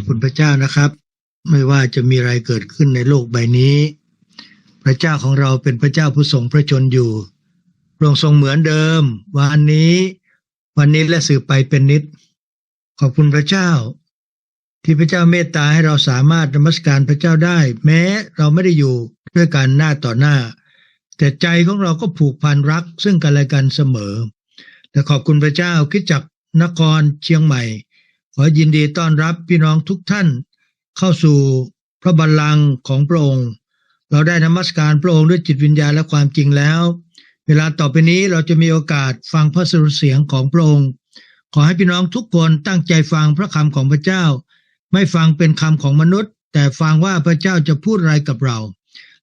อบคุณพระเจ้านะครับ ไม่ว่าจะมีอะไรเกิดขึ้นในโลกใบนี้ พระเจ้าของเราเป็นพระเจ้าผู้ทรงพระชนอยู่พระองค์ทรงเหมือนเดิม วันนี้ วันนี้และสืบไปเป็นนิด ขอบคุณพระเจ้า ที่พระเจ้าเมตตาให้เราสามารถนมัสการพระเจ้าได้ แม้เราไม่ได้อยู่ด้วยกันหน้าต่อหน้า แต่ใจของเราก็ผูกพันรักซึ่งกันและกันเสมอแต่ขอบคุณพระเจ้าคิดจักนครเชียงใหม่ อยินดีต้อนรับพี่น้องทุกท่าน เข้าสู่พระบัลลังก์ของพระองค์ เราได้นมัสการพระองค์ด้วยจิตวิญญาณและความจริงแล้ว เวลาต่อไปนี้เราจะมีโอกาสฟังพระสรุเสียงของพระองค์ ขอให้พี่น้องทุกคนตั้งใจฟังพระคำของพระเจ้า ไม่ฟังเป็นคำของมนุษย์ แต่ฟังว่าพระเจ้าจะพูดอะไรกับเรา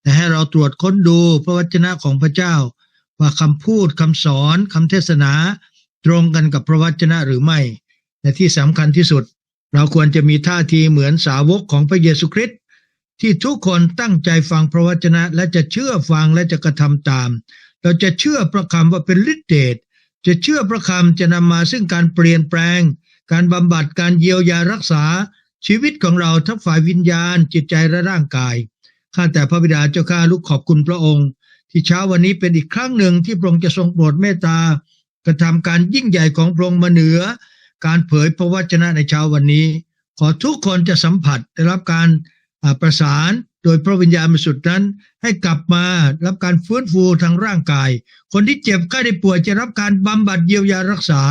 แต่ให้เราตรวจค้นดูพระวจนะของพระเจ้า ว่าคำพูดคำสอนคำเทศนา ตรงกันกับพระวจนะหรือไม่ และที่สำคัญที่สุด เราควรจะมีท่าทีเหมือนสาวกของพระเยซูคริสต์ที่ทุกคนตั้งใจฟังพระวจนะ และจะเชื่อฟังและจะกระทำตาม เราจะเชื่อพระคำว่าเป็นฤทธิเดชจะเชื่อพระคำจะนำมาซึ่งการเปลี่ยนแปลง การบำบัดการเยียวยารักษา ชีวิตของเราทั้งฝ่ายวิญญาณ จิตใจและร่างกายข้าแต่พระบิดาเจ้าข้าลูกขอบคุณพระองค์ ที่เช้าวันนี้เป็นอีกครั้งหนึ่งที่พระองค์จะทรงโปรดเมตตากระทำการยิ่งใหญ่ของพระองค์มาเหนือ การเผยพระวจนะในเช้าวันนี้ ขอทุกคนจะสัมผัสได้รับการประสานโดยพระวิญญาณบริสุทธิ์นั้น ให้กลับมารับการฟื้นฟูทางร่างกาย คนที่เจ็บไข้ได้ป่วยจะรับการบำบัดเยียวยารักษา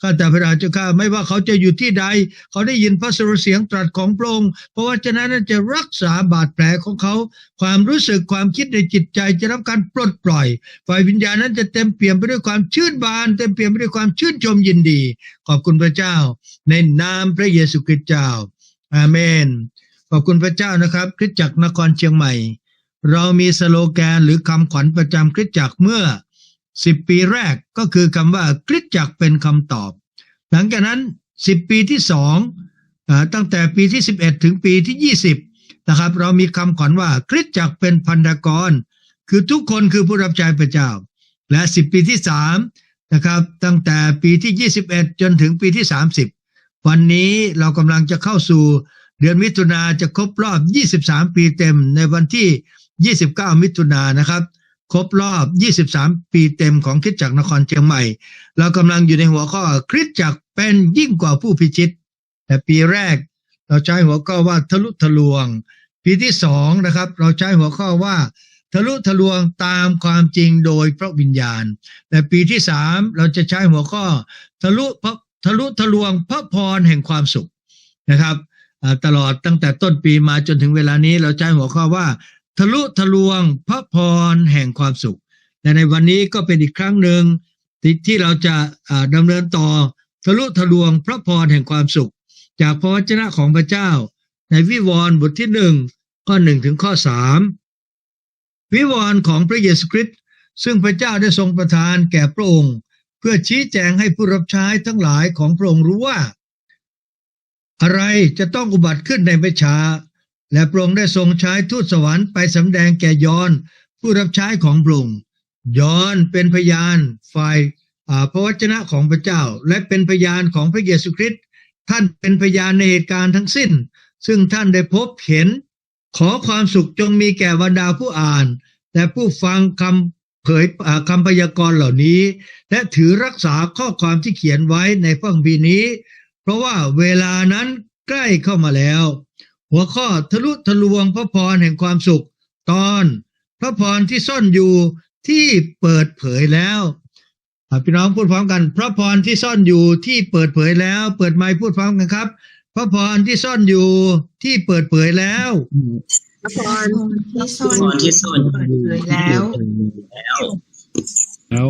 ข้าแต่พระราชข้าไม่ว่าเขาจะอยู่ที่ใด เขาได้ยินพระสุรเสียงตรัสของพระองค์เพราะว่าฉะนั้นจะรักษาบาดแผลของเขา ความรู้สึกความคิดในจิตใจจะรับการปลดปล่อย ฝ่ายวิญญาณนั้นจะเต็มเปี่ยมไปด้วยความชื่นบาน เต็มเปี่ยมไปด้วยความชื่นชมยินดี ขอบคุณพระเจ้า ในนามพระเยซูคริสต์เจ้า อาเมน ขอบคุณพระเจ้านะครับคริสตจักรนครเชียงใหม่ เรามีสโลแกนหรือคำขวัญประจำคริสตจักรเมื่อ สิบปีแรกก็คือคำว่าคริสตจักรเป็นคำตอบ หลังจากนั้นสิบปีที่สองตั้งแต่ปีที่สิบเอ็ดถึงปีที่ยี่สิบนะครับเรามีคำขวัญว่าคริสตจักรเป็นพันธกร คือทุกคนคือผู้รับใช้พระเจ้า และสิบปีที่สามนะครับตั้งแต่ปีที่ยี่สิบเอ็ดจนถึงปีที่สามสิบวันนี้เรากำลังจะเข้าสู่เดือนมิถุนาจะครบรอบ 23 ปีเต็มในวันที่ 29 มิถุนายนนะครับ ครบรอบ 23 ปีเต็มของคริสจักรนครเชียงใหม่ เรากำลังอยู่ในหัวข้อคริสจักรเป็นยิ่งกว่าผู้พิชิต แต่ปีแรกเราใช้หัวข้อว่าทะลุทะลวง ปีที่สองนะครับ เราใช้หัวข้อว่า ทะลุทะลวงตามความจริงโดยพระวิญญาณ แต่ปีที่สามเราจะใช้หัวข้อ ทะลุพระทะลุทะลวงพระพรแห่งความสุขนะครับตลอดตั้งแต่ต้นปีมาจนถึงเวลานี้เราใช้หัวข้อว่า ทะลุทะลวงพระพรแห่งความสุข และในวันนี้ก็เป็นอีกครั้งหนึ่งที่ที่เราจะดำเนินต่อทะลุทะลวงพระพรแห่งความสุข จากพระวจนะของพระเจ้า ในวิวรณ์บทที่หนึ่งข้อหนึ่งถึงข้อสามวิวรณ์ของพระเยซูคริสต์ซึ่งพระเจ้าได้ทรงประทานแก่พระองค์ เพื่อชี้แจงให้ผู้รับใช้ทั้งหลายของพระองค์รู้ว่า อะไรจะต้องอุบัติขึ้นในไม่ช้า และพระองค์ได้ทรงใช้ทูตสวรรค์ไปสำแดงแก่ยอนผู้รับใช้ของพระองค์ยอนเป็นพยานฝ่ายพระวจนะของพระเจ้า และเป็นพยานของพระเยซูคริสต์ท่านเป็นพยานในเหตุการณ์ทั้งสิ้น ซึ่งท่านได้พบเห็น ขอความสุขจงมีแก่บรรดาผู้อ่าน และผู้ฟังคำเผยคำพยากรณ์เหล่านี้ และถือรักษาข้อความที่เขียนไว้ในพระคัมภีร์นี้ เพราะว่าเวลานั้นใกล้เข้ามาแล้ว หัวข้อทะลุทะลวงพระพรแห่งความสุข ตอนพระพรที่ซ่อนอยู่ที่เปิดเผยแล้วพี่น้องพูดพร้อมกัน พระพรที่ซ่อนอยู่ที่เปิดเผยแล้ว เปิดไมค์พูดพร้อมกันครับ พระพรที่ซ่อนอยู่ที่เปิดเผยแล้วพระพรที่ซ่อนที่ซ่อนเปิดเผยแล้ว แล้ว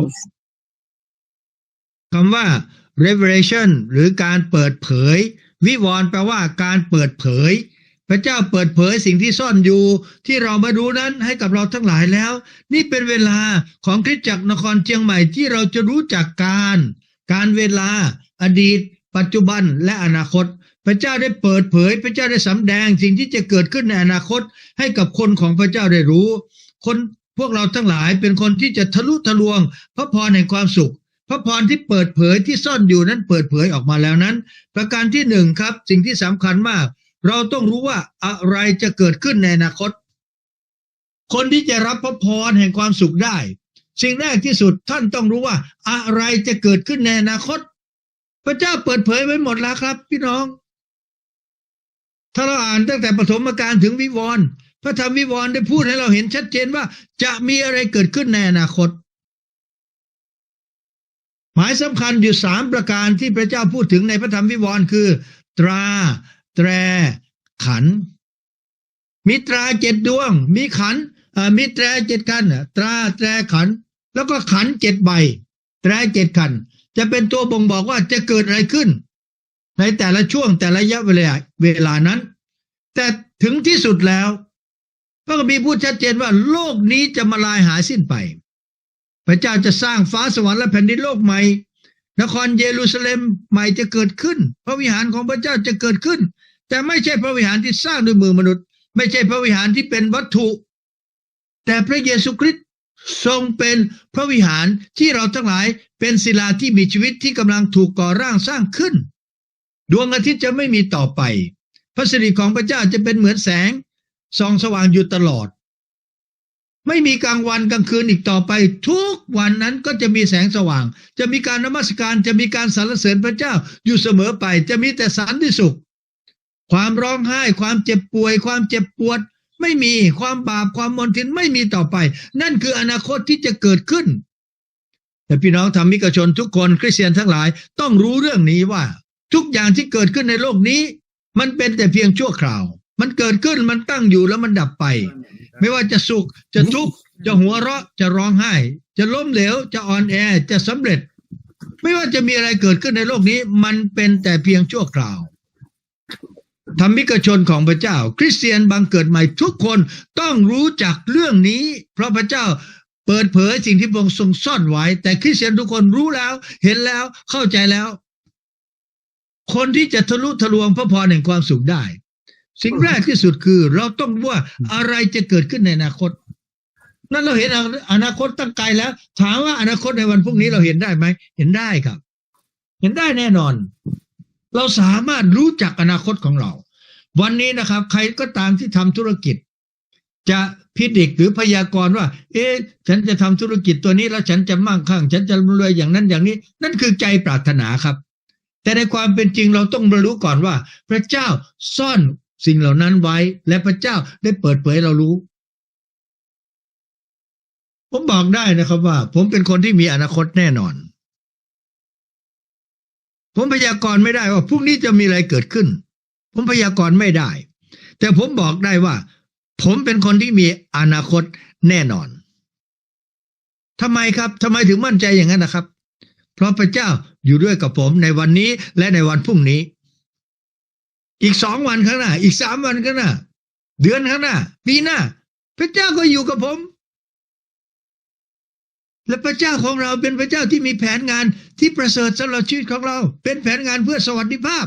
คำว่า revelation หรือการเปิดเผย วิวรณ์แปลว่าการเปิดเผย พระเจ้าเปิดเผยสิ่งที่ซ่อนอยู่ที่เรามารู้นั้นให้กับเราทั้งหลายแล้ว นี่เป็นเวลาของคริสตจักรนครเชียงใหม่ที่เราจะรู้จักการ การเวลา อดีต ปัจจุบันและอนาคต พระเจ้าได้เปิดเผย พระเจ้าได้สำแดงสิ่งที่จะเกิดขึ้นในอนาคต ให้กับคนของพระเจ้าได้รู้ คนพวกเราทั้งหลายเป็นคนที่จะทะลุทะลวง พระพรแห่งความสุขพระพรที่เปิดเผยที่ซ่อนอยู่นั้นเปิดเผยออกมาแล้วนั้น ประการที่หนึ่งครับ สิ่งที่สำคัญมาก เราต้องรู้ว่าอะไรจะเกิดขึ้นในอนาคต คนที่จะรับพระพรแห่งความสุขได้ สิ่งแรกที่สุดท่านต้องรู้ว่า อะไรจะเกิดขึ้นในอนาคต พระเจ้าเปิดเผยไว้หมดแล้วครับ พี่น้อง ถ้าเราอ่านตั้งแต่ปฐมกาลถึงวิวรณ์พระธรรมวิวรณ์ได้พูดให้เราเห็นชัดเจนว่า จะมีอะไรเกิดขึ้นในอนาคต หมายสำคัญอยู่สามประการที่พระเจ้าพูดถึงในพระธรรมวิวรณ์คือ ตรา แตรขัน มีตราเจ็ดดวง มีขันมีแตรเจ็ดขันอะตราแตรขัน แล้วก็ขันเจ็ดใบ แตรเจ็ดขัน จะเป็นตัวบ่งบอกว่าจะเกิดอะไรขึ้น ในแต่ละช่วงแต่ละระยะเวลาเวลานั้น แต่ถึงที่สุดแล้วพระคัมภีพูดชัดเจนว่า โลกนี้จะมาลายหายสิ้นไป พระเจ้าจะสร้างฟ้าสวรรค์และแผ่นดินโลกใหม่นครเยรูซาเล็มใหม่จะเกิดขึ้น พระวิหารของพระเจ้าจะเกิดขึ้น แต่ไม่ใช่พระวิหารที่สร้างด้วยมือมนุษย์ ไม่ใช่พระวิหารที่เป็นวัตถุ แต่พระเยซูคริสต์ทรงเป็นพระวิหารที่เราทั้งหลายเป็นศิลาที่มีชีวิตที่กำลังถูกก่อร่างสร้างขึ้น ดวงอาทิตย์จะไม่มีต่อไป พระสิริของพระเจ้าจะเป็นเหมือนแสงส่องสว่างอยู่ตลอด ไม่มีกลางวันกลางคืนอีกต่อไป ทุกวันนั้นก็จะมีแสงสว่าง จะมีการนมัสการจะมีการสรรเสริญพระเจ้าอยู่เสมอไป จะมีแต่สันติสุข ความร้องไห้ ความเจ็บป่วย ความเจ็บปวด ไม่มีความบาปความมนทินไม่มีต่อไป นั่นคืออนาคตที่จะเกิดขึ้น แต่พี่น้องธรรมิกชนทุกคนคริสเตียนทั้งหลายต้องรู้เรื่องนี้ว่า ทุกอย่างที่เกิดขึ้นในโลกนี้ มันเป็นแต่เพียงชั่วคราว มันเกิดขึ้นมันตั้งอยู่แล้วมันดับไป ไม่ว่าจะสุขจะทุกข์จะหัวเราะจะร้องไห้ จะล้มเหลวจะอ่อนแอจะสำเร็จ ไม่ว่าจะมีอะไรเกิดขึ้นในโลกนี้ มันเป็นแต่เพียงชั่วคราว ธรรมิกชนของพระเจ้า คริสเตียนบังเกิดใหม่ทุกคนต้องรู้จักเรื่องนี้ เพราะพระเจ้าเปิดเผยสิ่งที่พระองค์ทรงซ่อนไว้ แต่คริสเตียนทุกคนรู้แล้ว เห็นแล้วเข้าใจแล้ว คนที่จะทะลุทะลวงพระพรแห่งความสุขได้ สิ่งแรกที่สุดคือ เราต้องรู้ว่าอะไรจะเกิดขึ้นในอนาคต นั่นเราเห็นอนาคตตั้งไกลแล้ว ถามว่าอนาคตในวันพรุ่งนี้เราเห็นได้ไหมเห็นได้ครับ เห็นได้แน่นอน เราสามารถรู้จักอนาคตของเรา วันนี้นะครับ ใครก็ตามที่ทำธุรกิจ จะพิจิกหรือพยากรณ์ว่า เอ๊ะฉันจะทำธุรกิจตัวนี้แล้วฉันจะมั่งคั่ง ฉันจะรวยอย่างนั้นอย่างนี้ นั่นคือใจปรารถนาครับ แต่ในความเป็นจริงเราต้องรู้ก่อนว่า พระเจ้าซ่อนสิ่งเหล่านั้นไว้ และพระเจ้าได้เปิดเผยเรารู้ ผมบอกได้นะครับว่า ผมเป็นคนที่มีอนาคตแน่นอน ผมพยากรณ์ไม่ได้ว่าพรุ่งนี้จะมีอะไรเกิดขึ้น ผมพยากรณ์ไม่ได้ แต่ผมบอกได้ว่า ผมเป็นคนที่มีอนาคตแน่นอนทำไมครับทำไมถึงมั่นใจอย่างนั้นนะครับ เพราะพระเจ้าอยู่ด้วยกับผมในวันนี้และในวันพรุ่งนี้ อีกสองวันข้างหน้า อีกสามวันข้างหน้า เดือนข้างหน้า ปีหน้า พระเจ้าก็อยู่กับผม และพระเจ้าของเราเป็นพระเจ้าที่มีแผนงานที่ประเสริฐสำหรับชีวิตของเรา เป็นแผนงานเพื่อสวัสดิภาพ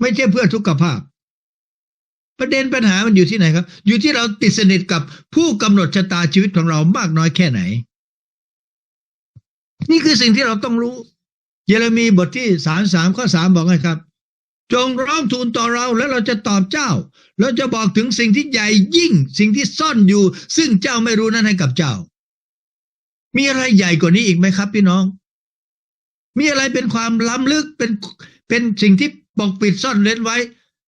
ไม่ใช่เพื่อทุกขภาพ ประเด็นปัญหามันอยู่ที่ไหนครับ อยู่ที่เราติดสนิทกับผู้กำหนดชะตาชีวิตของเรามากน้อยแค่ไหน นี่คือสิ่งที่เราต้องรู้ เยเรมีบทที่สามสามข้อสามบอกไงครับ จงร้องทูลต่อเราแล้วเราจะตอบเจ้า เราจะบอกถึงสิ่งที่ใหญ่ยิ่ง สิ่งที่ซ่อนอยู่ ซึ่งเจ้าไม่รู้นั้นให้กับเจ้า มีอะไรใหญ่กว่านี้อีกไหมครับ พี่น้องมีอะไรเป็นความล้ำลึกเป็นเป็นสิ่งที่ ปกปิดซ่อนเร้นไว้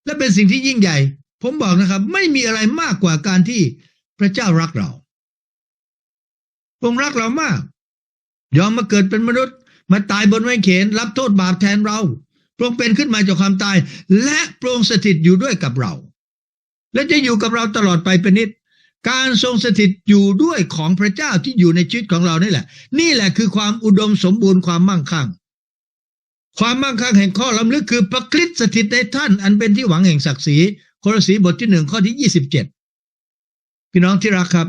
และเป็นสิ่งที่ยิ่งใหญ่ ผมบอกนะครับ ไม่มีอะไรมากกว่าการที่พระเจ้ารักเราพระองค์รักเรามาก ยอมมาเกิดเป็นมนุษย์ มาตายบนไม้เขน รับโทษบาปแทนเราพระองค์เป็นขึ้นมาจากความตาย และพระองค์สถิตอยู่ด้วยกับเรา และจะอยู่กับเราตลอดไปเป็นนิดการทรงสถิตอยู่ด้วยของพระเจ้าที่อยู่ในชีวิตของเรานี่แหละ นี่แหละคือความอุดมสมบูรณ์ความมั่งคั่ง ความมั่งคั่งแห่งข้อลำลึกคือประคลิตสถิตในท่าน อันเป็นที่หวังแห่งศักดิ์ศรีโครสีบทที่หนึ่งข้อที่ยี่สิบเจ็ดพี่น้องที่รักครับ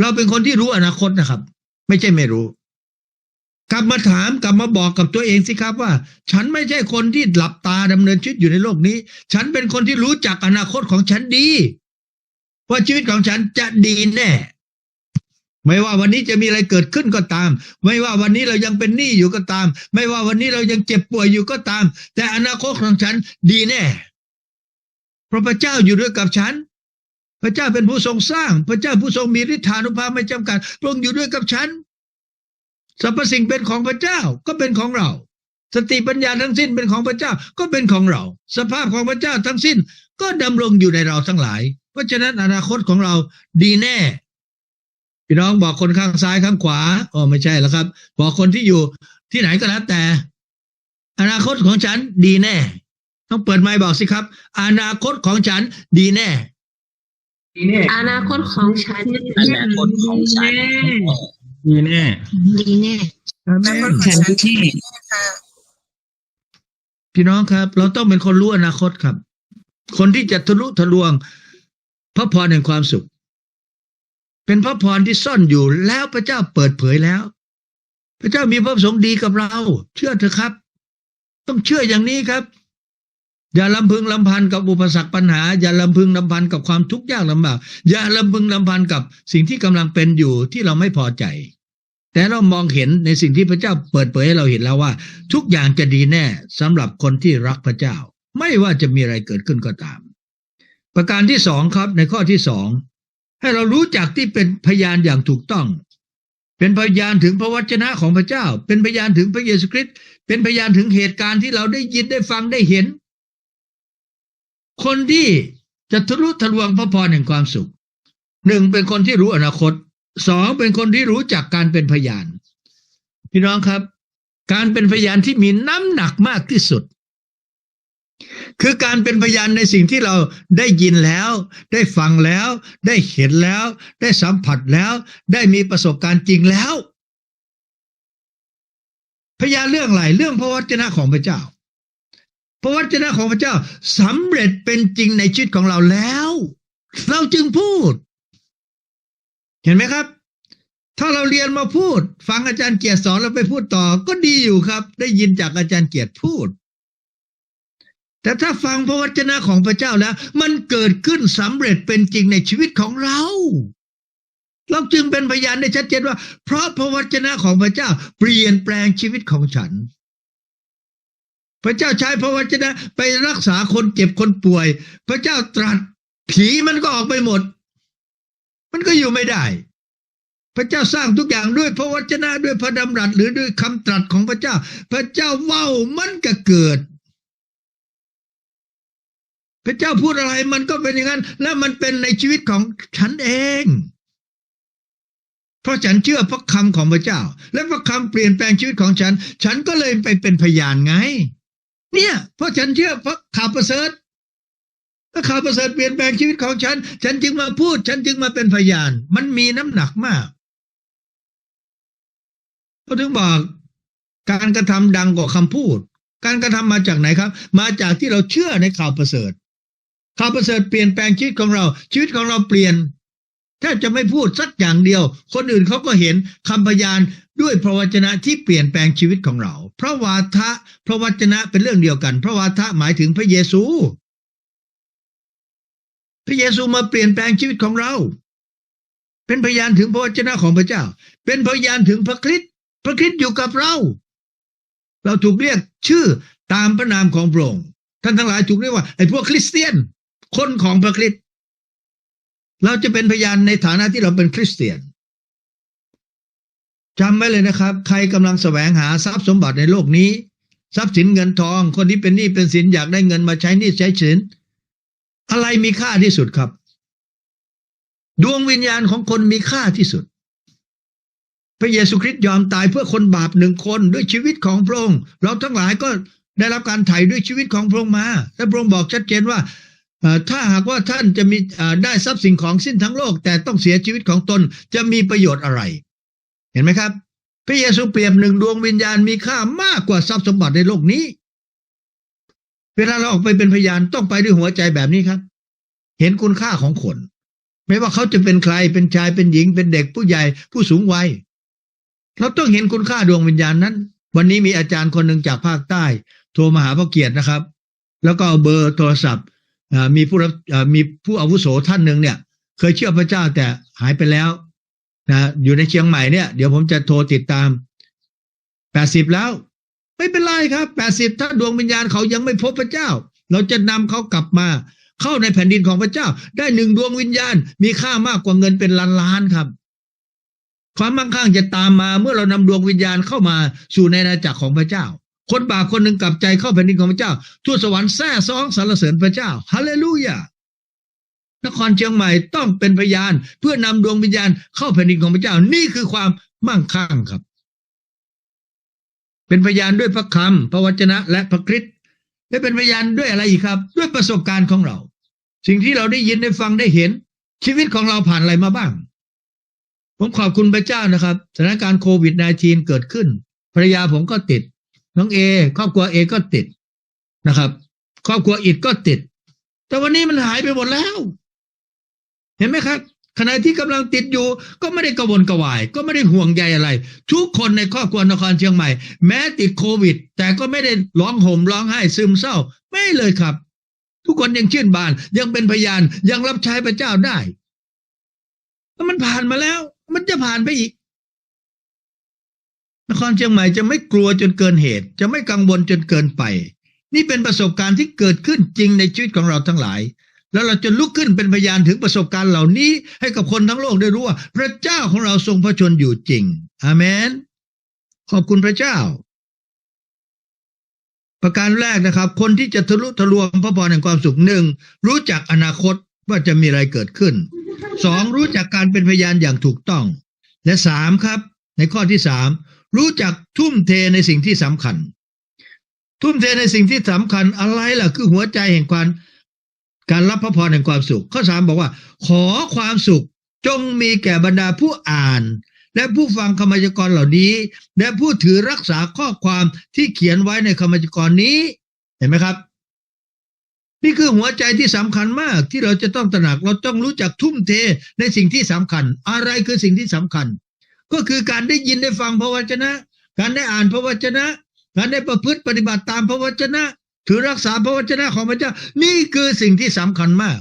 เราเป็นคนที่รู้อนาคตนะครับ ไม่ใช่ไม่รู้ กลับมาถามกลับมาบอกกับตัวเองสิครับว่า ฉันไม่ใช่คนที่หลับตาดำเนินชีวิตอยู่ในโลกนี้ ฉันเป็นคนที่รู้จักอนาคตของฉันดี ว่าชีวิตของฉันจะดีแน่ ไม่ว่าวันนี้จะมีอะไรเกิดขึ้นก็ตาม ไม่ว่าวันนี้เรายังเป็นหนี้อยู่ก็ตาม ไม่ว่าวันนี้เรายังเจ็บป่วยอยู่ก็ตาม แต่อนาคตของฉันดีแน่ เพราะพระเจ้าอยู่ด้วยกับฉัน พระเจ้าเป็นผู้ทรงสร้าง พระเจ้าผู้ทรงมีฤทธานุภาพไม่จำกัดพระองค์อยู่ด้วยกับฉันสรรพสิ่งเป็นของพระเจ้าก็เป็นของเรา สติปัญญาทั้งสิ้นเป็นของพระเจ้าก็เป็นของเรา สภาพของพระเจ้าทั้งสิ้นก็ดำรงอยู่ในเราทั้งหลาย เพราะฉะนั้นอนาคตของเราดีแน่ พี่น้องบอกคนข้างซ้ายข้างขวาอ๋อไม่ใช่แล้วครับ บอกคนที่อยู่ที่ไหนก็แล้วแต่ อนาคตของฉันดีแน่ ต้องเปิดไมค์บอกสิครับ อนาคตของฉันดีแน่อนาคตของฉันอนาคตของฉันดีแน่ดีแน่อนาคตของฉันที่ค่ะพี่น้องครับ เราต้องเป็นคนรู้อนาคตครับ คนที่จะทะลุทะลวงพระพรแห่งความสุข เป็นพระพรที่ซ่อนอยู่แล้วพระเจ้าเปิดเผยแล้ว พระเจ้ามีพระประสงค์ดีกับเรา เชื่อเถอะครับ ต้องเชื่ออย่างนี้ครับ อย่าลำพึงลำพันกับอุปสรรคปัญหา อย่าลำพึงลำพันกับความทุกข์ยากลำบากอย่าลำพึงลำพันกับสิ่งที่กำลังเป็นอยู่ที่เราไม่พอใจ แต่เรามองเห็นในสิ่งที่พระเจ้าเปิดเผยให้เราเห็นแล้วว่า ทุกอย่างจะดีแน่สำหรับคนที่รักพระเจ้า ไม่ว่าจะมีอะไรเกิดขึ้นก็ตาม ประการที่สองครับในข้อที่สอง ให้เรารู้จักที่เป็นพยานอย่างถูกต้อง เป็นพยานถึงพระวจนะของพระเจ้า เป็นพยานถึงพระเยซูคริสต์เป็นพยานถึงเหตุการณ์ที่เราได้ยินได้ฟังได้เห็น คนที่จะทะลุทะลวงพระพรแห่งความสุขหนึ่งเป็นคนที่รู้อนาคตสองเป็นคนที่รู้จักการเป็นพยาน พี่น้องครับ การเป็นพยานที่มีน้ำหนักมากที่สุด คือการเป็นพยานในสิ่งที่เราได้ยินแล้ว ได้ฟังแล้ว ได้เห็นแล้ว ได้สัมผัสแล้ว ได้มีประสบการณ์จริงแล้ว พยานเรื่องอะไรเรื่องพระวจนะของพระเจ้า พระวจนะของพระเจ้าสำเร็จเป็นจริงในชีวิตของเราแล้ว เราจึงพูด เห็นไหมครับ ถ้าเราเรียนมาพูด ฟังอาจารย์เกียรติสอนแล้วไปพูดต่อ ก็ดีอยู่ครับ ได้ยินจากอาจารย์เกียรติพูด แต่ถ้าฟังพระวจนะของพระเจ้าแล้ว มันเกิดขึ้นสำเร็จเป็นจริงในชีวิตของเรา เราจึงเป็นพยานได้ชัดเจนว่า เพราะพระวจนะของพระเจ้าเปลี่ยนแปลงชีวิตของฉัน พระเจ้าใช้พระวจนะไปรักษาคนเจ็บคนป่วย พระเจ้าตรัสผีมันก็ออกไปหมด มันก็อยู่ไม่ได้ พระเจ้าสร้างทุกอย่างด้วยพระวจนะด้วยพระดำรัสหรือด้วยคำตรัสของพระเจ้า พระเจ้าเว้ามันก็เกิด พระเจ้าพูดอะไรมันก็เป็นอย่างนั้น และมันเป็นในชีวิตของฉันเอง เพราะฉันเชื่อพระคำของพระเจ้า และพระคำเปลี่ยนแปลงชีวิตของฉัน ฉันก็เลยไปเป็นพยานไง เนี่ย เพราะฉันเชื่อพระข่าวประเสริฐพระข่าวประเสริฐเปลี่ยนแปลงชีวิตของฉัน ฉันจึงมาพูด ฉันจึงมาเป็นพยาน มันมีน้ำหนักมากเขาถึงบอกการกระทำดังกว่าคำพูด การกระทำมาจากไหนครับ มาจากที่เราเชื่อในข่าวประเสริฐ ข่าวประเสริฐเปลี่ยนแปลงชีวิตของเรา ชีวิตของเราเปลี่ยนถ้าจะไม่พูดสักอย่างเดียว คนอื่นเขาก็เห็นคำพยานด้วยพระวจนะที่เปลี่ยนแปลงชีวิตของเรา พระวาทะพระวจนะเป็นเรื่องเดียวกัน พระวาทะหมายถึงพระเยซู พระเยซูมาเปลี่ยนแปลงชีวิตของเรา เป็นพยานถึงพระวจนะของพระเจ้า เป็นพยานถึงพระคริสต์พระคริสต์อยู่กับเรา เราถูกเรียกชื่อตามพระนามของพระองค์ท่านทั้งหลายถูกเรียกว่าไอ้พวกคริสเตียน คนของพระคริสต์เราจะเป็นพยานในฐานะที่เราเป็นคริสเตียนจำไว้เลยนะครับ ใครกำลังแสวงหาทรัพย์สมบัติในโลกนี้ ทรัพย์สินเงินทอง คนที่เป็นหนี้เป็นสินอยากได้เงินมาใช้หนี้ใช้สินอะไรมีค่าที่สุดครับ ดวงวิญญาณของคนมีค่าที่สุด พระเยซูคริสต์ยอมตายเพื่อคนบาปหนึ่งคนด้วยชีวิตของพระองค์เราทั้งหลายก็ได้รับการไถ่ด้วยชีวิตของพระองค์มา และพระองค์บอกชัดเจนว่า ถ้าหากว่าท่านจะมีได้ทรัพย์สินของสิ้นทั้งโลก แต่ต้องเสียชีวิตของตนจะมีประโยชน์อะไร เห็นไหมครับ พระเยซูเปรียบหนึ่งดวงวิญญาณมีค่ามากกว่าทรัพย์สมบัติในโลกนี้ เวลาเราออกไปเป็นพยานต้องไปด้วยหัวใจแบบนี้ครับ เห็นคุณค่าของคน ไม่ว่าเขาจะเป็นใครเป็นชายเป็นหญิงเป็นเด็กผู้ใหญ่ผู้สูงวัย เราต้องเห็นคุณค่าดวงวิญญาณนั้น วันนี้มีอาจารย์คนหนึ่งจากภาคใต้ โทรมาหาพระเกียรตินะครับ แล้วก็เอาเบอร์โทรศัพท์ มีผู้รับมีผู้อาวุโสท่านหนึ่งเนี่ย เคยเชื่อพระเจ้าแต่หายไปแล้วนะอยู่ในเชียงใหม่เนี่ย เดี๋ยวผมจะโทรติดตามแปดสิบแล้ว ไม่เป็นไรครับแปดสิบถ้าดวงวิญญาณเขายังไม่พบพระเจ้า เราจะนำเขากลับมาเข้าในแผ่นดินของพระเจ้า ได้หนึ่งดวงวิญญาณ มีค่ามากกว่าเงินเป็นล้านล้านครับ ความมั่งคั่งจะตามมาเมื่อเรานำดวงวิญญาณเข้ามาสู่ในอาณาจักรของพระเจ้า คนบาปคนหนึ่งกลับใจเข้าแผ่นดินของพระเจ้า ทูตสวรรค์แซ่ซองสรรเสริญพระเจ้าฮาเลลูยานครเชียงใหม่ต้องเป็นพยาน เพื่อนำดวงวิญญาณเข้าแผ่นดินของพระเจ้า นี่คือความมั่งคั่งครับ เป็นพยานด้วยพระคำพระวจนะและพระคริสต์และเป็นพยานด้วยอะไรอีกครับ ด้วยประสบการณ์ของเรา สิ่งที่เราได้ยินได้ฟังได้เห็น ชีวิตของเราผ่านอะไรมาบ้าง ผมขอบคุณพระเจ้านะครับสถานการณ์โควิด -19 เกิดขึ้นภรรยาผมก็ติด น้องเอครอบครัวเอก็ติดนะครับ ครอบครัวอิดก็ติด แต่วันนี้มันหายไปหมดแล้ว เห็นไหมครับขณะที่กำลังติดอยู่ ก็ไม่ได้กระวนกระวาย ก็ไม่ได้ห่วงใยอะไร ทุกคนในครอบครัวนครเชียงใหม่ แม้ติดโควิด แต่ก็ไม่ได้ร้องห่มร้องไห้ซึมเศร้า ไม่เลยครับ ทุกคนยังชื่นบาน ยังเป็นพยานยังรับใช้พระเจ้าได้แล้วมันผ่านมาแล้ว มันจะผ่านไปอีก นครเชียงใหม่จะไม่กลัวจนเกินเหตุ จะไม่กังวลจนเกินไป นี่เป็นประสบการณ์ที่เกิดขึ้นจริงในชีวิตของเราทั้งหลาย แล้วเราจะลุกขึ้นเป็นพยานถึงประสบการณ์เหล่านี้ ให้กับคนทั้งโลกได้รู้ว่า พระเจ้าของเราทรงพระชนอยู่จริงอาเมน ขอบคุณพระเจ้า ประการแรกนะครับ คนที่จะทะลุทะลวงพระพรแห่งความสุขหนึ่งรู้จักอนาคตว่าจะมีอะไรเกิดขึ้นสองรู้จักการเป็นพยานอย่างถูกต้อง และสามครับ ในข้อที่สาม รู้จักทุ่มเทในสิ่งที่สำคัญ ทุ่มเทในสิ่งที่สำคัญอะไรล่ะ คือหัวใจแห่งความการรับพระพรแห่งความสุข ข้อสามบอกว่า ขอความสุขจงมีแก่บรรดาผู้อ่าน และผู้ฟังคำพยากรเหล่านี้ และผู้ถือรักษาข้อความที่เขียนไว้ในคำพยากรนี้ เห็นไหมครับ นี่คือหัวใจที่สำคัญมากที่เราจะต้องตระหนักเราต้องรู้จักทุ่มเทในสิ่งที่สำคัญ อะไรคือสิ่งที่สำคัญ ก็คือการได้ยินได้ฟังพระวจนะ การได้อ่านพระวจนะ การได้ประพฤติปฏิบัติตามพระวจนะ ถือรักษาพระวจนะของพระเจ้า นี่คือสิ่งที่สำคัญมาก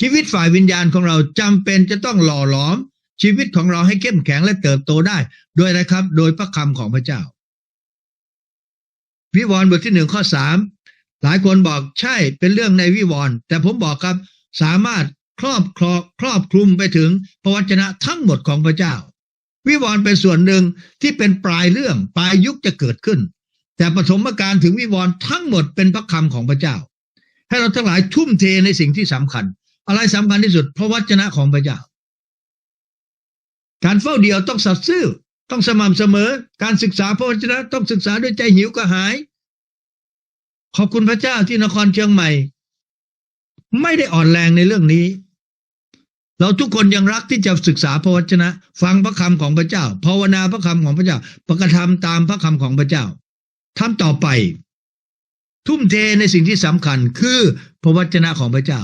ชีวิตฝ่ายวิญญาณของเราจำเป็นจะต้องหล่อหลอม ชีวิตของเราให้เข้มแข็งและเติบโตได้โดยนะครับ โดยพระคำของพระเจ้า วิวรณ์บทที่หนึ่งข้อสามหลายคนบอกใช่เป็นเรื่องในวิวรณ์แต่ผมบอกครับสามารถครอบครอบครอบคลุมไปถึงพระวจนะทั้งหมดของพระเจ้า วิวรณ์เป็นส่วนหนึ่งที่เป็นปลายเรื่องปลายยุคจะเกิดขึ้น แต่ปฐมกาลถึงวิวรณ์ทั้งหมดเป็นพระคำของพระเจ้า ให้เราทั้งหลายทุ่มเทในสิ่งที่สำคัญ อะไรสำคัญที่สุดพระวจนะของพระเจ้า การเฝ้าเดียวต้องสัตย์ซื่อต้องสม่ำเสมอ การศึกษาพระวจนะต้องศึกษาด้วยใจหิวกระหาย ขอบคุณพระเจ้าที่นครเชียงใหม่ ไม่ได้อ่อนแรงในเรื่องนี้ เราทุกคนยังรักที่จะศึกษาพระวจนะ ฟังพระคำของพระเจ้าภาวนาพระคำของพระเจ้า ประกระทำตามพระคำของพระเจ้าทำต่อไป ทุ่มเทในสิ่งที่สำคัญคือพระวจนะของพระเจ้า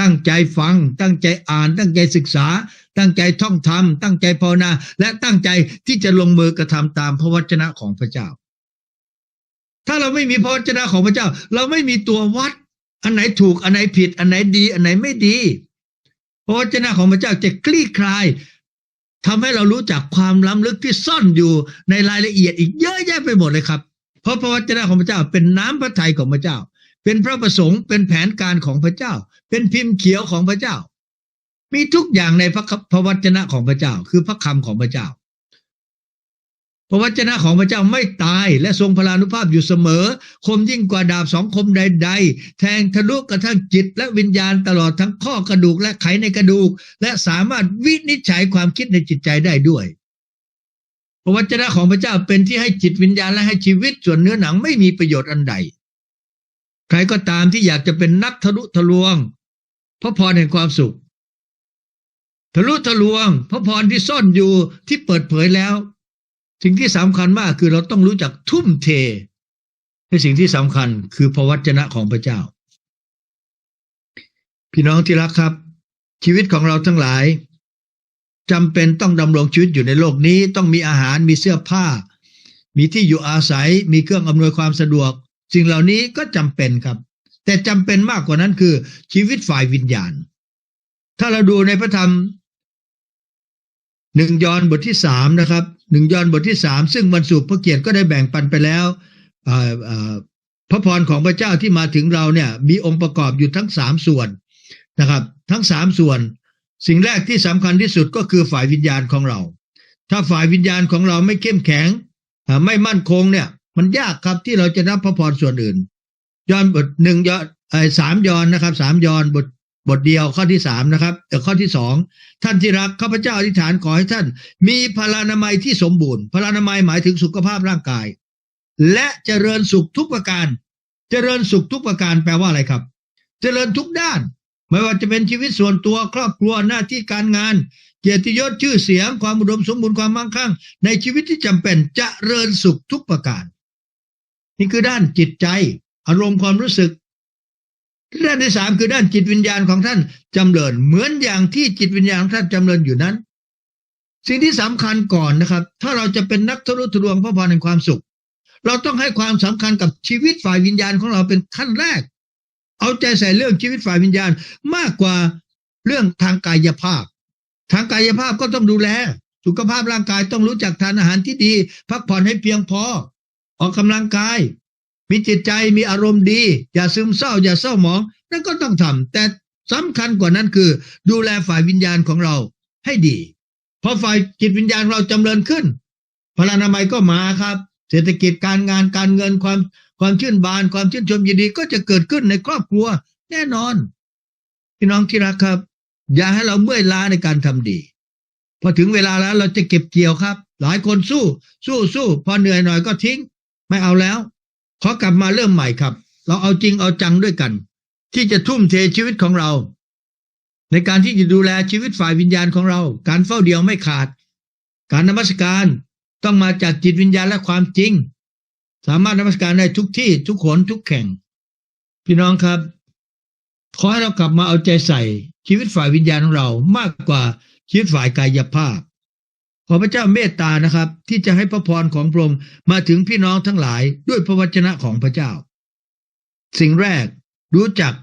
ตั้งใจฟัง ตั้งใจอ่าน ตั้งใจศึกษา ตั้งใจท่องธรรมตั้งใจภาวนา และตั้งใจที่จะลงมือกระทำตามพระวจนะของพระเจ้า ถ้าเราไม่มีพระวจนะของพระเจ้า เราไม่มีตัววัด อันไหนถูกอันไหนผิด อันไหนดี อันไหนไม่ดี ระวจนะของพระเจ้าจะคลี่คลายทำให้เรารู้จักความล้ำลึกที่ซ่อนอยู่ในรายละเอียดอีกเยอะแยะไปหมดเลยครับ เพราะพระวจนะของพระเจ้าเป็นน้ำพระทัยของพระเจ้า เป็นพระประสงค์ เป็นแผนการของพระเจ้า เป็นพิมพ์เขียวของพระเจ้า มีทุกอย่างในพระพระวจนะของพระเจ้า คือพระคำของพระเจ้า พระวจนะของพระเจ้าไม่ตายและทรงพลานุภาพอยู่เสมอ คมยิ่งกว่าดาบสองคมใด ๆ แทงทะลุกระทั่งจิตและวิญญาณตลอดทั้งข้อกระดูกและไขในกระดูก และสามารถวินิจฉัยความคิดในจิตใจได้ด้วย พระวจนะของพระเจ้าเป็นที่ให้จิตวิญญาณและให้ชีวิตส่วนเนื้อหนังไม่มีประโยชน์อันใด ใครก็ตามที่อยากจะเป็นนักทะลุทะลวง พระพรแห่งความสุข ทะลุทะลวง พระพรที่ซ่อนอยู่ที่เปิดเผยแล้ว สิ่งที่สำคัญมากคือเราต้องรู้จักทุ่มเทในสิ่งที่สำคัญคือพระวจนะของพระเจ้า พี่น้องที่รักครับ ชีวิตของเราทั้งหลายจำเป็นต้องดำรงชีวิตอยู่ในโลกนี้ ต้องมีอาหารมีเสื้อผ้า มีที่อยู่อาศัย มีเครื่องอำนวยความสะดวก สิ่งเหล่านี้ก็จำเป็นครับ แต่จำเป็นมากกว่านั้นคือชีวิตฝ่ายวิญญาณ ถ้าเราดูในพระธรรม หนึ่งยอนบทที่สามนะครับหนึ่งยอนบทที่สามซึ่งบรรสุพระเกียรติก็ได้แบ่งปันไปแล้วพระพรของพระเจ้าที่มาถึงเราเนี่ย มีองค์ประกอบอยู่ทั้งสามส่วนนะครับ ทั้งสามส่วน สิ่งแรกที่สำคัญที่สุดก็คือฝ่ายวิญญาณของเรา ถ้าฝ่ายวิญญาณของเราไม่เข้มแข็งไม่มั่นคงเนี่ย มันยากครับที่เราจะรับพระพรส่วนอื่นยอนบทหนึ่งยอนไอ้สามยอนนะครับสามยอนบท บทเดียวข้อที่สามนะครับเออข้อที่สองท่านที่รักข้าพเจ้าอธิษฐานขอให้ท่าน มีพลานามัยที่สมบูรณ์พลานามัยหมายถึงสุขภาพร่างกาย และเจริญสุขทุกประการ เจริญสุขทุกประการแปลว่าอะไรครับ เจริญทุกด้าน ไม่ว่าจะเป็นชีวิตส่วนตัวครอบครัวหน้าที่การงาน เกียรติยศชื่อเสียง ความอุดมสมบูรณ์ความมั่งคั่ง ในชีวิตที่จำเป็นจเจริญสุขทุกประการ นี่คือด้านจิตใจ อารมณ์ความรู้สึก ด้านที่สามคือด้านจิตวิญญาณของท่านจำเริญเหมือนอย่างที่จิตวิญญาณของท่านจำเริญอยู่นั้น สิ่งที่สำคัญก่อนนะครับ ถ้าเราจะเป็นนักทะลุทะลวงพระพรแห่งความสุข เราต้องให้ความสำคัญกับชีวิตฝ่ายวิญญาณของเราเป็นขั้นแรก เอาใจใส่เรื่องชีวิตฝ่ายวิญญาณมากกว่าเรื่องทางกายภาพ ทางกายภาพก็ต้องดูแล สุขภาพร่างกายต้องรู้จักทานอาหารที่ดี พักผ่อนให้เพียงพอ ออกกำลังกาย มีจิตใจมีอารมณ์ดี อย่าซึมเศร้า อย่าเศร้าหมองนั่นก็ต้องทำแต่สำคัญกว่านั้นคือ ดูแลฝ่ายวิญญาณของเราให้ดีพอฝ่ายจิตวิญญาณเราจำเริญขึ้นพลานามัยก็มาครับ เศรษฐกิจการงานการเงินความความชื่นบานความชื่นชมยินดีก็จะเกิดขึ้นในครอบครัว แน่นอน พี่น้องที่รักครับ อย่าให้เราเมื่อยล้าในการทำดี พอถึงเวลาแล้วเราจะเก็บเกี่ยวครับ หลายคนสู้ สู้สู้พอเหนื่อยหน่อยก็ทิ้ง ไม่เอาแล้ว ขอกลับมาเริ่มใหม่ครับ เราเอาจริงเอาจังด้วยกัน ที่จะทุ่มเทชีวิตของเรา ในการที่จะดูแลชีวิตฝ่ายวิญญาณของเรา การเฝ้าเดียวไม่ขาด การนมัสการต้องมาจากจิตวิญญาณและความจริง สามารถนมัสการได้ทุกที่ทุกขนทุกแข่ง พี่น้องครับ ขอให้เรากลับมาเอาใจใส่ชีวิตฝ่ายวิญญาณของเรามากกว่าชีวิตฝ่ายกายภาพ ขอพระเจ้าเมตตานะครับ ที่จะให้พระพรของพระองค์มาถึงพี่น้องทั้งหลายด้วยพระวจนะของพระเจ้า สิ่งแรกรู้จัก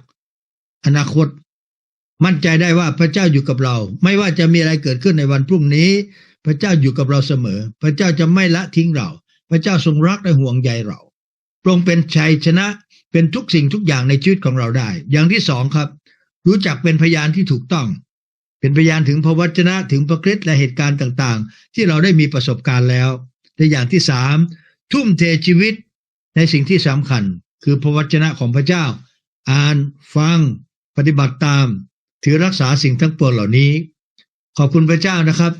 อนาคต มั่นใจได้ว่าพระเจ้าอยู่กับเรา ไม่ว่าจะมีอะไรเกิดขึ้นในวันพรุ่งนี้ พระเจ้าอยู่กับเราเสมอ พระเจ้าจะไม่ละทิ้งเรา พระเจ้าทรงรักและห่วงใยเราพระองค์เป็นชัยชนะเป็นทุกสิ่งทุกอย่างในชีวิตของเราได้ อย่างที่สองครับ รู้จักเป็นพยานที่ถูกต้อง เป็นพยานถึงพระวจนะถึงพระคริสต์และเหตุการณ์ต่างๆ ที่เราได้มีประสบการณ์แล้วและอย่างที่สามทุ่มเทชีวิตในสิ่งที่สำคัญ คือพระวจนะของพระเจ้า อ่านฟัง ปฏิบัติตาม ถือรักษาสิ่งทั้งปวงเหล่านี้ ขอบคุณพระเจ้านะครับ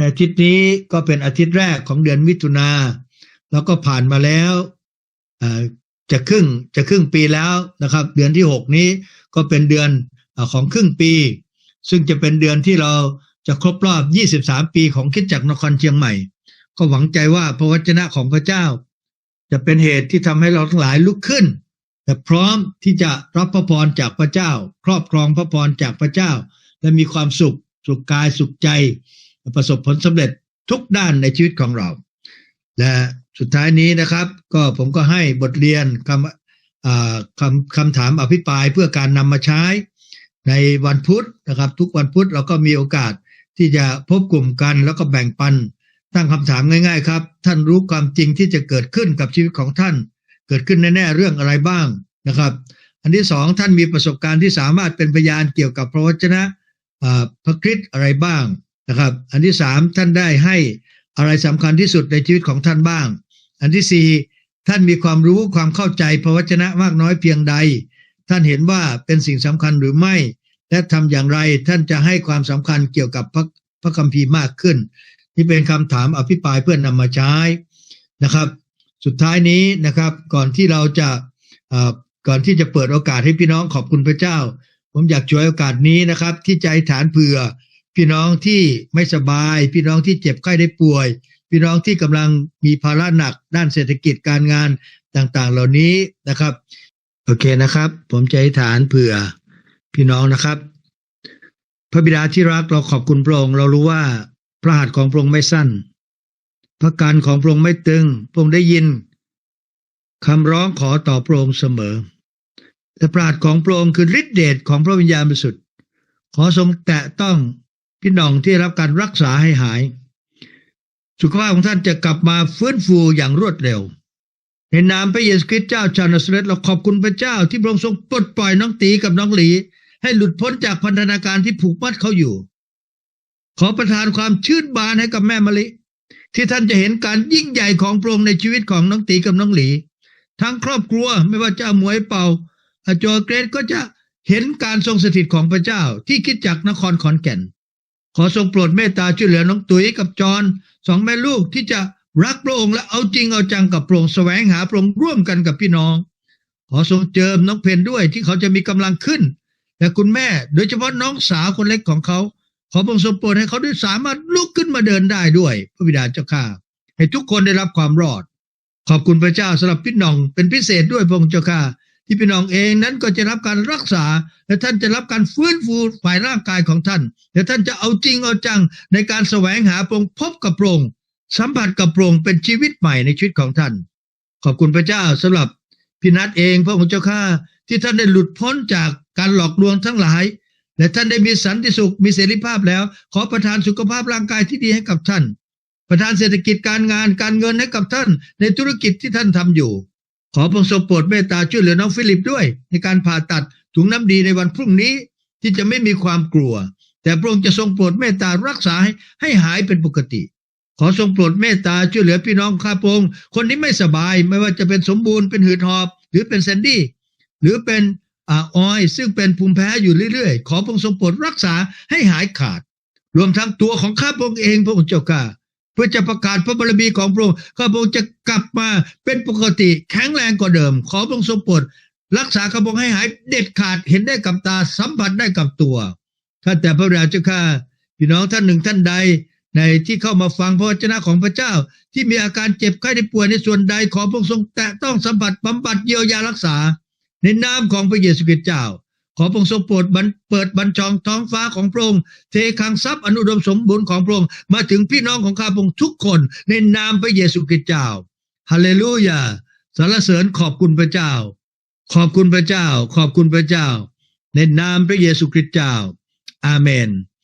อาทิตย์นี้ก็เป็นอาทิตย์แรกของเดือนมิถุนาแล้วก็ผ่านมาแล้วจะครึ่งจะครึ่งปีแล้วนะครับ เดือนที่หกนี้ก็เป็นเดือนของครึ่งปี ซึ่งจะเป็นเดือนที่เราจะครบรอบ 23 ปีของคิดจักรนครเชียงใหม่ ก็หวังใจว่าพระวจนะของพระเจ้า จะเป็นเหตุที่ทำให้เราทั้งหลายลุกขึ้น แต่พร้อมที่จะรับพระพรจากพระเจ้า ครอบครองพระพรจากพระเจ้า และมีความสุข สุขกายสุขใจ ประสบผลสำเร็จทุกด้านในชีวิตของเรา และสุดท้ายนี้นะครับ ก็ผมก็ให้บทเรียนคำคำคำถามอภิปรายเพื่อการนำมาใช้ ในวันพุธนะครับ ทุกวันพุธเราก็มีโอกาสที่จะพบกลุ่มกันแล้วก็แบ่งปัน ตั้งคำถามง่าย ๆ ครับ ท่านรู้ความจริงที่จะเกิดขึ้นกับชีวิตของท่าน เกิดขึ้นแน่ๆเรื่องอะไรบ้างนะครับ อันที่สองท่านมีประสบการณ์ที่สามารถเป็นพยานเกี่ยวกับพระวจนะพระคริสต์อะไรบ้างนะครับ อันที่สามท่านได้ให้อะไรสำคัญที่สุดในชีวิตของท่านบ้าง อันที่สี่ท่านมีความรู้ความเข้าใจพระวจนะมากน้อยเพียงใด ท่านเห็นว่าเป็นสิ่งสำคัญหรือไม่ และทำอย่างไรท่านจะให้ความสำคัญเกี่ยวกับพระพระคัมภีร์มากขึ้น นี่เป็นคำถามอภิปรายเพื่อนนำมาใช้นะครับ สุดท้ายนี้นะครับก่อนที่เราจะก่อนที่จะเปิดโอกาสให้พี่น้องขอบคุณพระเจ้า ผมอยากช่วยโอกาสนี้นะครับ ที่ใจฐานเผื่อ พี่น้องที่ไม่สบาย พี่น้องที่เจ็บไข้ได้ป่วย พี่น้องที่กำลังมีภาระหนักด้านเศรษฐกิจการงานต่างๆ เหล่านี้นะครับ โอเคนะครับ ผมใจฐานเผื่อพี่น้องนะครับ พระบิดาที่รักเราขอบคุณพระองค์เรารู้ว่าพระหัตถ์ของพระองค์ไม่สั้น พระการของพระองค์ไม่ตึงพระองค์ได้ยินคำร้องขอต่อพระองค์เสมอและพระหัตถ์ของพระองค์คือฤทธิเดชของพระวิญญาณบริสุทธิ์ขอทรงแตะต้องพี่น้องที่รับการรักษาให้หาย สุขภาพของท่านจะกลับมาฟื้นฟูอย่างรวดเร็ว ในนามพระเยซูคริสต์เจ้าชาวนาซาเรตเราขอบคุณพระเจ้าที่พระองค์ทรงปลดปล่อยน้องตีกับน้องหลี ให้หลุดพ้นจากพันธนาการที่ผูกมัดเขาอยู่ ขอประทานความชื่นบานให้กับแม่มะลิ ที่ท่านจะเห็นการยิ่งใหญ่ของพระองค์ในชีวิตของน้องตีกับน้องหลี ทั้งครอบครัวไม่ว่าจะหมวยเป่าอาจารย์เกรดก็จะเห็นการทรงสถิตของพระเจ้าที่คิดจากนครขอนแก่น ขอทรงโปรดเมตตาช่วยเหลือน้องตุ๋ยกับจอนสองแม่ลูกที่จะ รักพระองค์และเอาจริงเอาจังกับพระองค์แสวงหาพระองค์ร่วมกันกับพี่น้อง ขอทรงเจิมน้องเพนด้วยที่เขาจะมีกำลังขึ้น และคุณแม่โดยเฉพาะน้องสาวคนเล็กของเขา ขอพระองค์ทรงโปรดให้เขาได้สามารถลุกขึ้นมาเดินได้ด้วยพระบิดาเจ้าข้าให้ทุกคนได้รับความรอด ขอบคุณพระเจ้าสำหรับพี่น้องเป็นพิเศษด้วยพระองค์เจ้าข้าที่พี่น้องเองนั้นก็จะรับการรักษา และท่านจะรับการฟื้นฟูฝ่ายร่างกายของท่าน และท่านจะเอาจริงเอาจังในการแสวงหาพระองค์พบกับพระองค์ สัมผัสกับพระองค์เป็นชีวิตใหม่ในชีวิตของท่าน ขอบคุณพระเจ้าสำหรับพี่นัทเองพระองค์เจ้าข้าที่ท่านได้หลุดพ้นจากการหลอกลวงทั้งหลาย และท่านได้มีสันติสุขมีเสรีภาพแล้ว ขอประทานสุขภาพร่างกายที่ดีให้กับท่าน ประทานเศรษฐกิจการงานการเงินให้กับท่าน ในธุรกิจที่ท่านทำอยู่ ขอพระทรงโปรดเมตตาช่วยเหลือน้องฟิลิปด้วย ในการผ่าตัดถุงน้ำดีในวันพรุ่งนี้ที่จะไม่มีความกลัว แต่พระองค์จะทรงโปรดเมตตารักษาให้ให้หายเป็นปกติ อทรงโปรดเมตตาช่วยเหลือพี่น้องข้าพงค์คนที่ไม่สบายไม่ว่าจะเป็นสมบูรณ์เป็นหืดหอบ หรือเป็นแซนดี้หรือเป็นอาออย ซึ่งเป็นภูมิแพ้อยู่เรื่อยๆ ขอพระองค์ทรงโปรดรักษาให้หายขาด รวมทั้งตัวของข้าพงค์เองพระองค์เจ้าข้าเพื่อจะประกาศพระบารมีของพระองค์ข้าพงค์จะกลับมาเป็นปกติแข็งแรงกว่าเดิม ขอพระองค์ทรงโปรดรักษาข้าพงค์ให้หายเด็ดขาดเห็นได้กับตาสัมผัสได้กับตัวข้าแต่พระราเจ้าข้าพี่น้องท่านหนึ่งท่านใด ในที่เข้ามาฟังพระวจนะของพระเจ้า ที่มีอาการเจ็บไข้ได้ป่วยในส่วนใดขอพระองค์ทรงแตะต้องสัมผัสบำบัดเยียวยารักษา ในนามของพระเยซูคริสต์เจ้า ขอพระองค์ทรงโปรดเปิดบัญชองท้องฟ้าของพระองค์เทคังทรัพย์อนุดมสมบูรณ์ของพระองค์มาถึงพี่น้องของข้าพระองค์ทุกคน ในนามพระเยซูคริสต์เจ้าฮาเลลูยาสรรเสริญขอบคุณพระเจ้า ขอบคุณพระเจ้า ขอบคุณพระเจ้า ในนามพระเยซูคริสต์เจ้า อาเมน